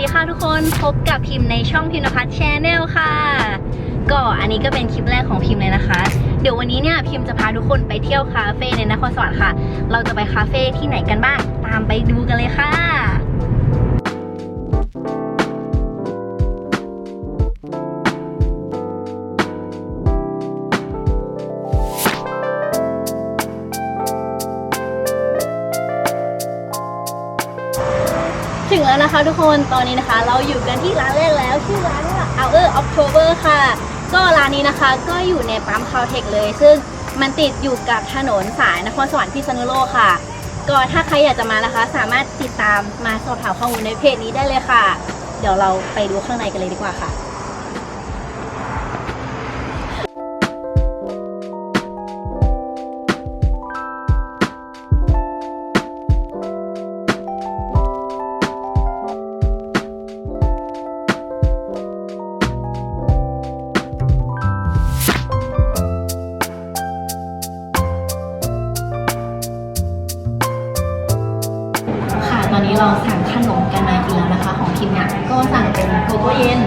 สวัสดีค่ะทุกคนพบกับพิมพ์ในช่องพิมพ์นภัทรแชนแนลค่ะ ก็อันนี้ก็เป็นคลิปแรกของพิมพ์เลยนะคะ เดี๋ยววันนี้เนี่ยพิมพ์จะพาทุกคนไปเที่ยวคาเฟ่ในนครสวรรค์ค่ะ เราจะไปคาเฟ่ที่ไหนกันบ้างตามไปดูกันเลยค่ะ แล้วนะคะทุกคนตอนนี้นะคะ เราอยู่กันที่ร้านแรกแล้วชื่อร้านว่า Hour October ค่ะ ก็ร้านนี้นะคะก็อยู่ในปั๊มคาวเทคเลย ซึ่งมันติดอยู่กับถนนสายนครสวรรค์พิษณุโลกค่ะ ก็ถ้าใครอยากจะมานะคะ สามารถติดตามมาสอบถามข้อมูลในเพจนี้ได้เลยค่ะ เดี๋ยวเราไปดูข้างในกันเลยดีกว่าค่ะ อนนี้เราสั่งขนมกันมากินแล้วนะคะ ของพิมเนี่ก็สั่งเป็นโกโก้เย็น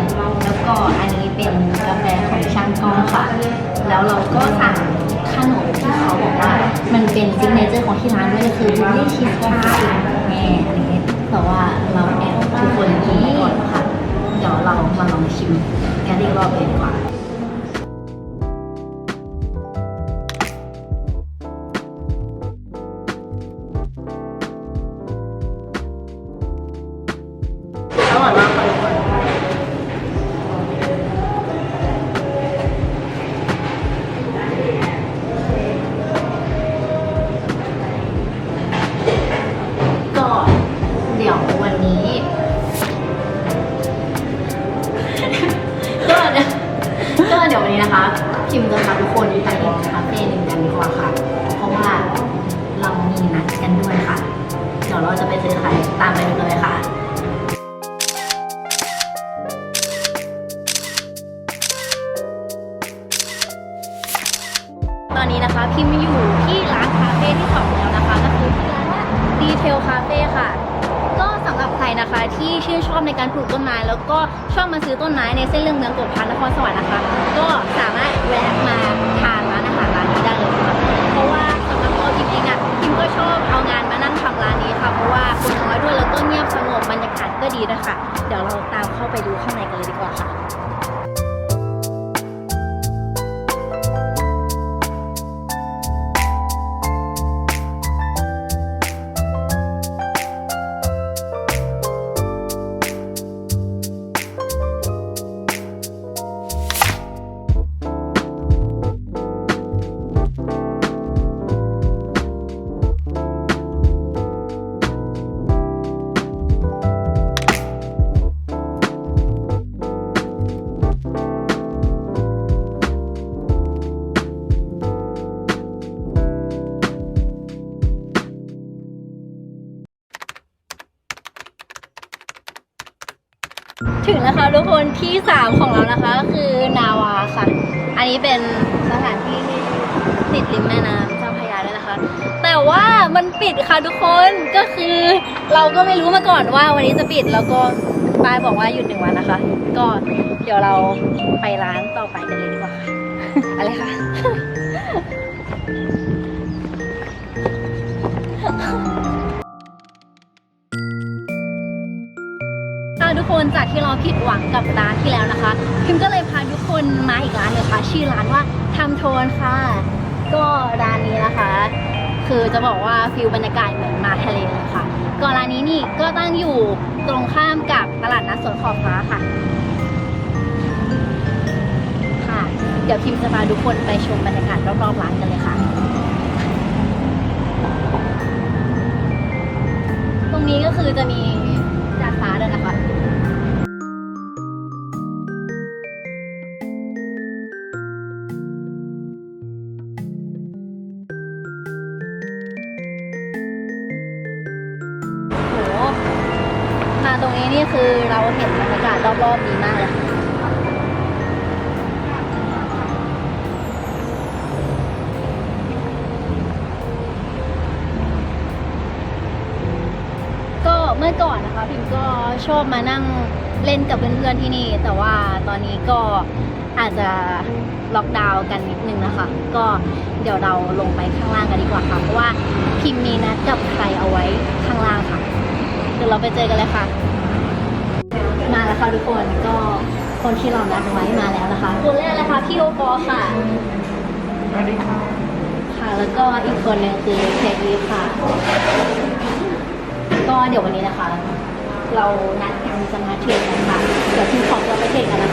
แล้วก็อันนี้เป็นกาแฟของช่างกล้องค่ะ แล้วเราก็สั่งขนมที่เขาบอกว่า มันเป็นซิกเนเจอร์ของที่ร้านด้วยก็คือบูรี่ชีสพายแม่อันนี้แต่ว่าเราแอบทุกคนกินไปก่อนนะคะเดี๋ยวเรามาลองชิมกันอีกรอบเลยดีกว่า กันด้วยค่ะ เดี๋ยวเราจะไปซื้อใครตามไปดูกันเลยค่ะตอนนี้นะคะพิมพ์อยู่ที่ร้านคาเฟ่ที่สองแล้วนะคะก็คือที่ร้านว่าดีเทลคาเฟ่ค่ะ ก็สำหรับใครนะคะที่ชื่นชอบในการปลูกต้นไม้ แล้วก็ชอบมาซื้อต้นไม้ในเส้นเรื่องเมืองกบพันนครสวรรค์นะคะ ก็สามารถแวะมาทานร้านอาหารร้านนี้ได้เลยค่ะเพราะว่าสำหรับตัวพิมเองอะพิมก็ชอบ ยแล้วก็เงียบสงบบรรยากาศก็ดีด้วยค่ะ เดี๋ยวเราตามเข้าไปดูข้างในกันเลยดีกว่าค่ะ ถึงนะคะทุกคนที่3ของเรานะคะก็คือนาวาค่ะ อันนี้เป็นสถานที่ที่ติดริมแม่น้ำเจ้าพระยาด้วยนะคะ แต่ว่ามันปิดค่ะทุกคนก็คือเราก็ไม่รู้มาก่อนว่าวันนี้จะปิดแล้วก็ป้ายบอกว่าหยุดหนึ่งวันนะคะ ก็เดี๋ยวเราไปร้านต่อไปกันเลยดีกว่าค่ะอะไรคะ ค่ะทุกคนจากที่เราผิดหวังกับร้านที่แล้วนะคะ พิมก็เลยพาทุกคนมาอีกร้านเลยค่ะชื่อร้านว่าทำโทนค่ะ ก็ร้านนี้นะคะ คือจะบอกว่าฟิลบรรยากาศเหมือนมาทะเลเลยค่ะก็ร้านนี้นี่ก็ตั้งอยู่ตรงข้ามกับตลาดนัดสวนขอบฟ้าค่ะ ค่ะ เดี๋ยวพิมจะพาทุกคนไปชมบรรยากาศรอบๆร้านกันเลยค่ะ ตรงนี้ก็คือจะมี ดาดฟ้าด้วยนะคะโหมาตรงนี้นี่คือเราเห็นบรรยากาศรอบๆดีมากเลย เมื่อมื่อก่อนนะคะพิมก็ชอบมานั่งเล่นกับเพื่อนๆที่นี่ แต่ว่าตอนนี้ก็อาจจะล็อกดาวน์กันนิดนึงนะคะ ก็เดี๋ยวเราลงไปข้างล่างกันดีกว่าค่ะ เพราะว่าพิมมีนัดกับใครเอาไว้ข้างล่างค่ะ เดี๋ยวเราไปเจอกันเลยค่ะ มาแล้วค่ะทุกคนก็คนที่เรานัดไว้มาแล้วนะคะ คนแรกเลยค่ะพี่โอปอค่ะสวัสดีค่ะ ค่ะแล้วก็อีกคนหนึงคือเชฟลีค่ะ ก็เดี๋ยววันนี้นะคะ เรานัดกันจะมาเทรดกันค่ะ เดี๋ยวทีมของเราไปเทรดกันนะคะ